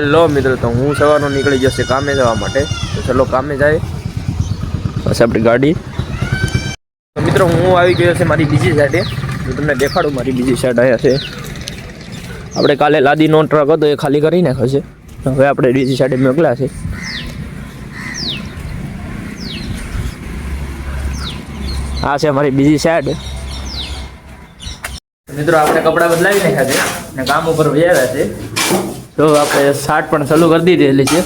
Hello મિત્રો, તો હું સવારનો નીકળી જશે કામે જવા માટે. તો ચલો કામે જાય. બસ આપણી ગાડી. મિત્રો, હું આવી ગયો છે મારી બીજી સાઈડે હું તમને દેખાડું, મારી બીજી સાઈડ આવ્યા છે. આપણે કાલે લાદીનો ટ્રક હતો, એ ખાલી કરી નાખ્યો છે. હવે આપણે બીજી સાઈડે મોકલ્યા છે. આ છે અમારી બીજી સાઈડ મિત્રો, આપણે કપડાં બદલાવી નાખ્યા છે ને કામ ઉપર વ્યાવ્યા છે. તો આપણે શાર્ટ પણ ચાલુ કરી દીધેલી છે.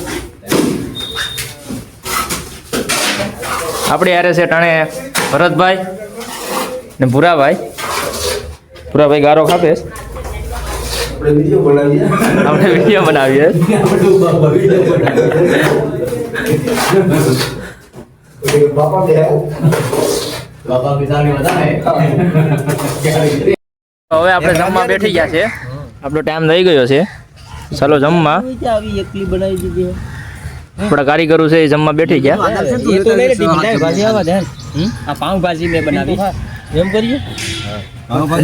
આપણે યારે છે ટાણે ભરતભાઈ ને ભૂરાભાઈ. ભૂરાભાઈ ગારો ખાપે આપણે વીડિયો બનાવીએ. આપણે વીડિયો બનાવીએ. બાપા બે બાપા પિતાને વધારે. હવે આપણે જમવા બેઠી ગયા છે. આપણો ટાઈમ થઈ ગયો છે. ચાલો જમવા. આવી એકલી બનાવી દીધી આપણા કારીગરો છે એ જમવા બેઠી ગયા. એ તો મેરે ટિફિન ભાજી આવા દે. આ પાઉં ભાજી મેં બનાવી. એમ કરીએ?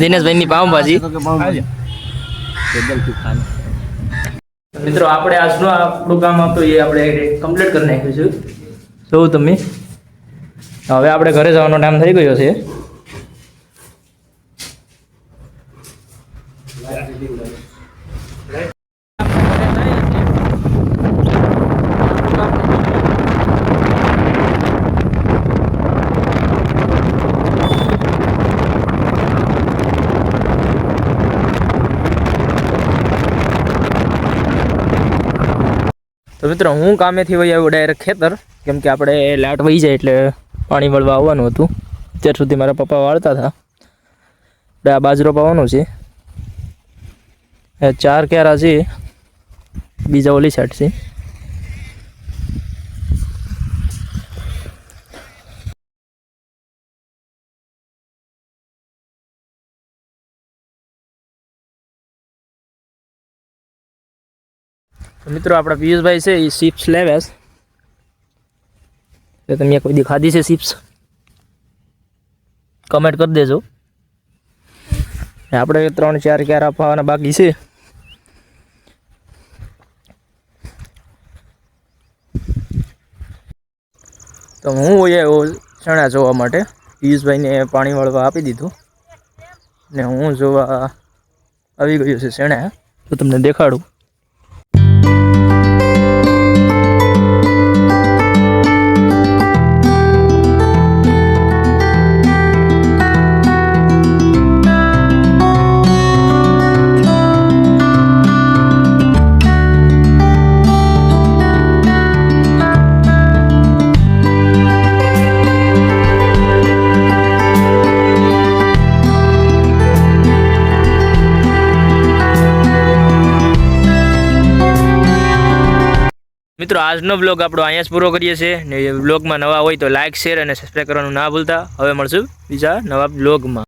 દિનેશભાઈની પાઉંભાજી. મિત્રો આપણે આજનું આપણું કામ હતું એ આપણે કમ્પ્લીટ કરી નાખ્યું છે. જોવું તમે? હવે આપણે ઘરે જવાનો ટાઈમ થઈ ગયો છે. તો મિત્રો, હું કામેથી વહી આવ્યો ડાયરેક્ટ ખેતર, કેમ કે આપણે લાટ વહી જાય એટલે પાણી મળવા આવવાનું હતું. અત્યાર સુધી મારા પપ્પા વાળતા હતા. એટલે આ બાજરો પાવાનો છે. એ ચાર ક્યારા છે. બીજા ઓલી સાઈડ છે. મિત્રો, આપણા પિયુષભાઈ છે એ ચિપ્સ લેવે છે. તમે કોઈ દી ખાધી છે ચિપ્સ કમેન્ટ કરી દેજો. આપણે ત્રણ ચાર ક્યાર આપવાના બાકી છે. તો હું આવ્યો ચણા જોવા માટે. પિયુષભાઈને પાણી વળવા આપી દીધું. ને હું જોવા આવી ગયો છે ચણા. તો તમને દેખાડું. મિત્રો, આજનો બ્લોગ આપણો અહીંયા જ પૂરો કરીએ છીએ. ને બ્લોગમાં નવા હોય તો લાઇક શેર અને સબસ્ક્રાઈબ કરવાનું ના ભૂલતા. હવે મળશું બીજા નવા બ્લોગમાં